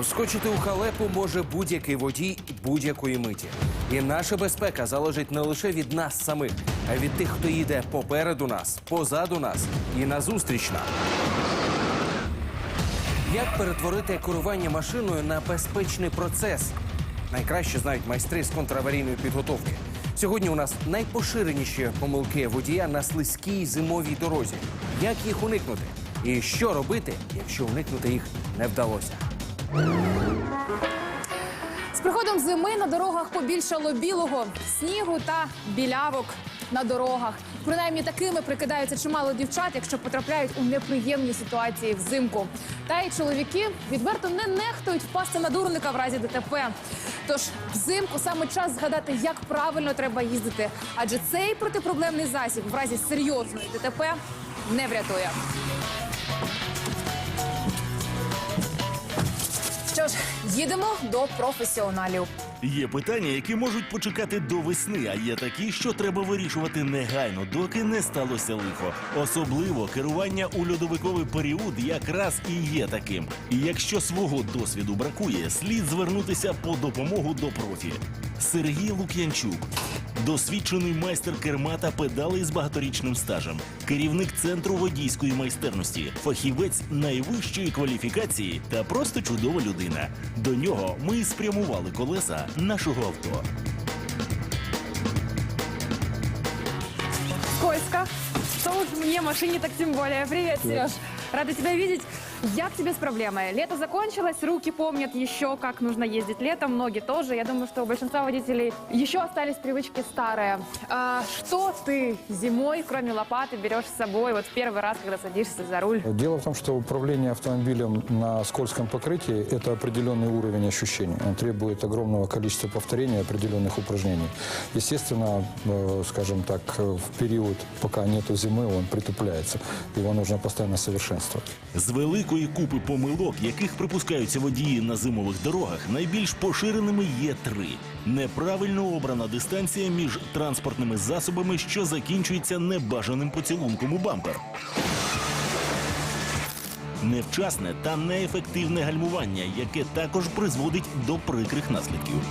Вскочити у халепу може будь-який водій будь-якої миті. І наша безпека залежить не лише від нас самих, а від тих, хто їде попереду нас, позаду нас і назустріч нам. Як перетворити керування машиною на безпечний процес? Найкраще знають майстри з контраварійної підготовки. Сьогодні у нас найпоширеніші помилки водія на слизькій зимовій дорозі. Як їх уникнути? І що робити, якщо уникнути їх не вдалося? З приходом зими на дорогах побільшало білого снігу та білявок на дорогах. Принаймні такими прикидаються чимало дівчат, якщо потрапляють у неприємні ситуації взимку. Та й чоловіки відверто не нехтують впасти на дурника в разі ДТП. Тож взимку саме час згадати, як правильно треба їздити, адже цей протипроблемний засіб в разі серйозної ДТП не врятує. Ж, їдемо до професіоналів. Є питання, які можуть почекати до весни, а є такі, що треба вирішувати негайно, доки не сталося лихо. Особливо керування у льодовиковий період якраз і є таким. І якщо свого досвіду бракує, слід звернутися по допомогу до профі. Сергій Лук'янчук. Досвідчений майстер керма та педалей з багаторічним стажем, керівник центру водійської майстерності, фахівець найвищої кваліфікації та просто чудова людина. До нього ми і спрямували колеса нашого авто. Что уж мне, машине, так тем более. Привет, Сереж. Рада тебя видеть. Я к тебе с проблемой. Лето закончилось, руки помнят еще, как нужно ездить летом, ноги тоже. Я думаю, что у большинства водителей еще остались привычки старые. А, что ты зимой, кроме лопаты, берешь с собой вот в первый раз, когда садишься за руль? Дело в том, что управление автомобилем на скользком покрытии – это определенный уровень ощущений. Он требует огромного количества повторений определенных упражнений. Естественно, э, скажем так, э, в период, пока нету зимы, он притупляется. Его нужно постоянно совершенствовать. З великої купи помилок, яких припускаються водії на зимових дорогах, найбільш поширеними є три: неправильно обрана дистанція між транспортними засобами, що закінчується небажаним поцілунком у бампер. Невчасне та неефективне гальмування, яке також призводить до прикрих наслідків.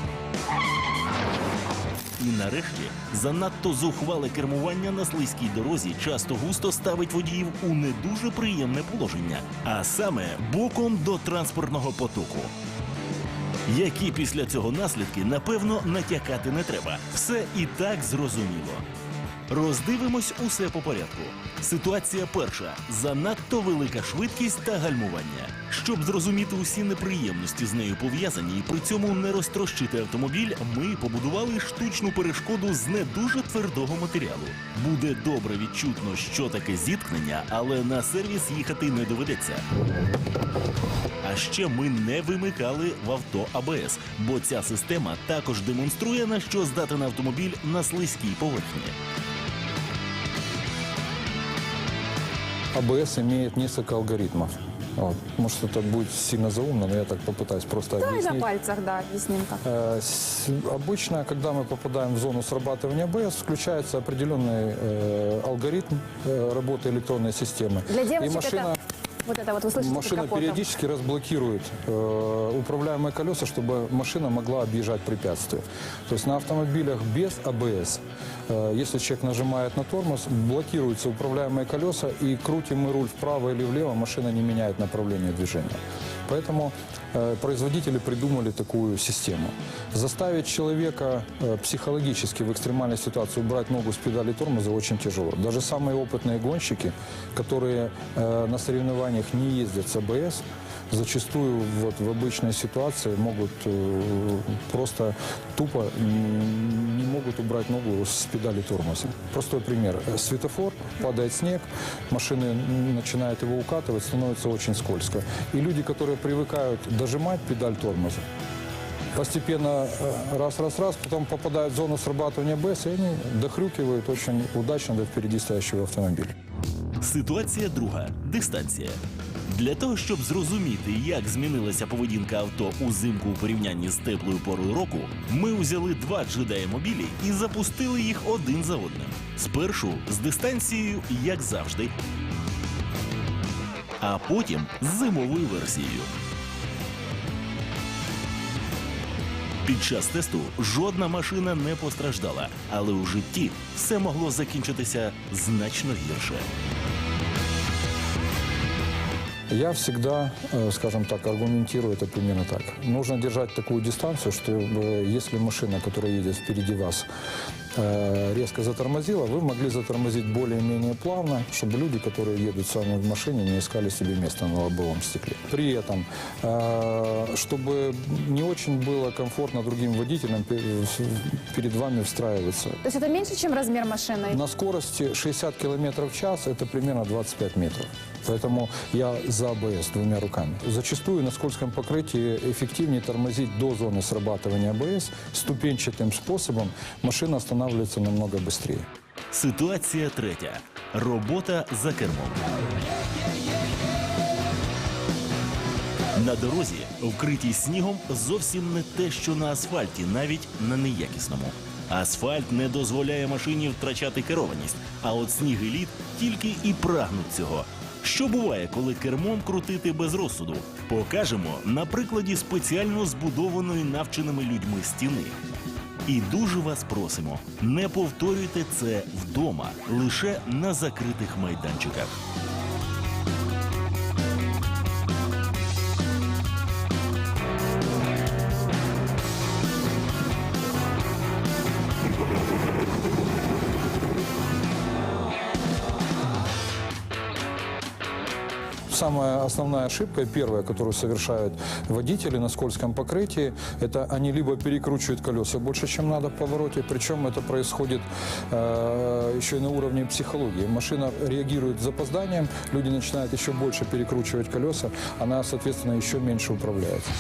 І нарешті занадто зухвале кермування на слизькій дорозі часто густо ставить водіїв у не дуже приємне положення, а саме боком до транспортного потоку. Які після цього наслідки, напевно, натякати не треба. Все і так зрозуміло. Роздивимось усе по порядку. Ситуація перша: занадто велика швидкість та гальмування. Щоб зрозуміти усі неприємності з нею пов'язані і при цьому не розтрощити автомобіль, ми побудували штучну перешкоду з не дуже твердого матеріалу. Буде добре відчутно, що таке зіткнення, але на сервіс їхати не доведеться. А ще ми не вимикали в авто АБС, бо ця система також демонструє на що здатен автомобіль на слизькій поверхні. АБС имеет несколько алгоритмов. Вот. Может, это будет сильно заумно, но я так попытаюсь просто Давай объяснить. на пальцах, да, объясним как. Э, с- Обычно, когда мы попадаем в зону срабатывания АБС, включается определенный э, алгоритм э, работы электронной системы. Для И девочек машина, это вот это вот, вы слышите, под машина капотом. периодически разблокирует э, управляемые колеса, чтобы машина могла объезжать препятствия. То есть на автомобилях без АБС, э, если человек нажимает на тормоз, блокируются управляемые колеса, и крутим мы руль вправо или влево, машина не меняет направление движения. Поэтому э, производители придумали такую систему. Заставить человека э, психологически в экстремальной ситуации убрать ногу с педали тормоза очень тяжело. Даже самые опытные гонщики, которые э, на соревнованиях не ездят с АБС, зачастую вот в обычной ситуации могут э, просто тупо не могут убрать ногу с педали тормоза. Простой пример. Светофор, падает снег, машины начинают его укатывать, становится очень скользко. И люди, которые привыкают дожимать педаль тормоза, постепенно э, раз-раз-раз, потом попадают в зону срабатывания АБС, и они дохрюкивают очень удачно до впереди стоящего автомобиля. Ситуація друга дистанція. Для того, щоб зрозуміти, як змінилася поведінка авто узимку у порівнянні з теплою порою року, ми узяли два джедаї мобілі і запустили їх один за одним. Спершу з дистанцією, як завжди, а потім з зимовою версією. Під час тесту жодна машина не постраждала, але у житті все могло закінчитися значно гірше. Я всегда, э, скажем так, аргументирую это примерно так. Нужно держать такую дистанцию, чтобы если машина, которая едет впереди вас, э, резко затормозила, вы могли затормозить более-менее плавно, чтобы люди, которые едут с вами в машине, не искали себе место на лобовом стекле. При этом, э, чтобы не очень было комфортно другим водителям пе- перед вами встраиваться. То есть это меньше, чем размер машины? На скорости 60 км в час это примерно 25 метров. Поэтому я за АБС двумя руками. Зачастую на скользком покрытии эффективнее тормозить до зоны срабатывания АБС. Ступенчатым способом машина останавливается намного быстрее. Ситуація третя. Робота за кермом. На дорозі, вкритій снігом, зовсім не те, що на асфальті, навіть на неякісному. Асфальт не дозволяє машині втрачати керованість, а от сніг і лід тільки і прагнуть цього. Що буває, коли кермом крутити без розсуду? Покажемо на прикладі спеціально збудованої навченими людьми стіни. І дуже вас просимо, не повторюйте це вдома, лише на закритих майданчиках. Самая основная ошибка, первая, которую совершают водители на скользком покрытии, это они либо перекручивают колеса больше, чем надо в повороте, причем это происходит э, еще и на уровне психологии. Машина реагирует с запозданием, люди начинают еще больше перекручивать колеса, она, соответственно, еще меньше управляется.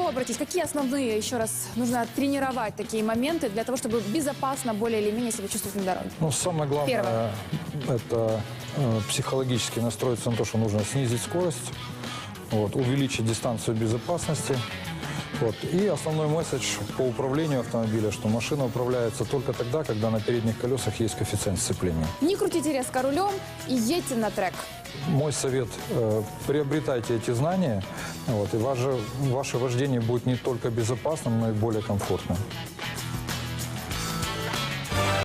что, обратись, какие основные, еще раз, нужно тренировать такие моменты для того, чтобы безопасно более или менее себя чувствовать на дороге? Ну, самое главное, Первое. это э, психологически настроиться на то, что нужно снизить скорость, вот, увеличить дистанцию безопасности. Вот. И основной месседж по управлению автомобиля, что машина управляется только тогда, когда на передних колесах есть коэффициент сцепления. Не крутите резко рулем и едьте на трек. Мой совет э, – приобретайте эти знания, вот, и ваше, ваше вождение будет не только безопасным, но и более комфортным.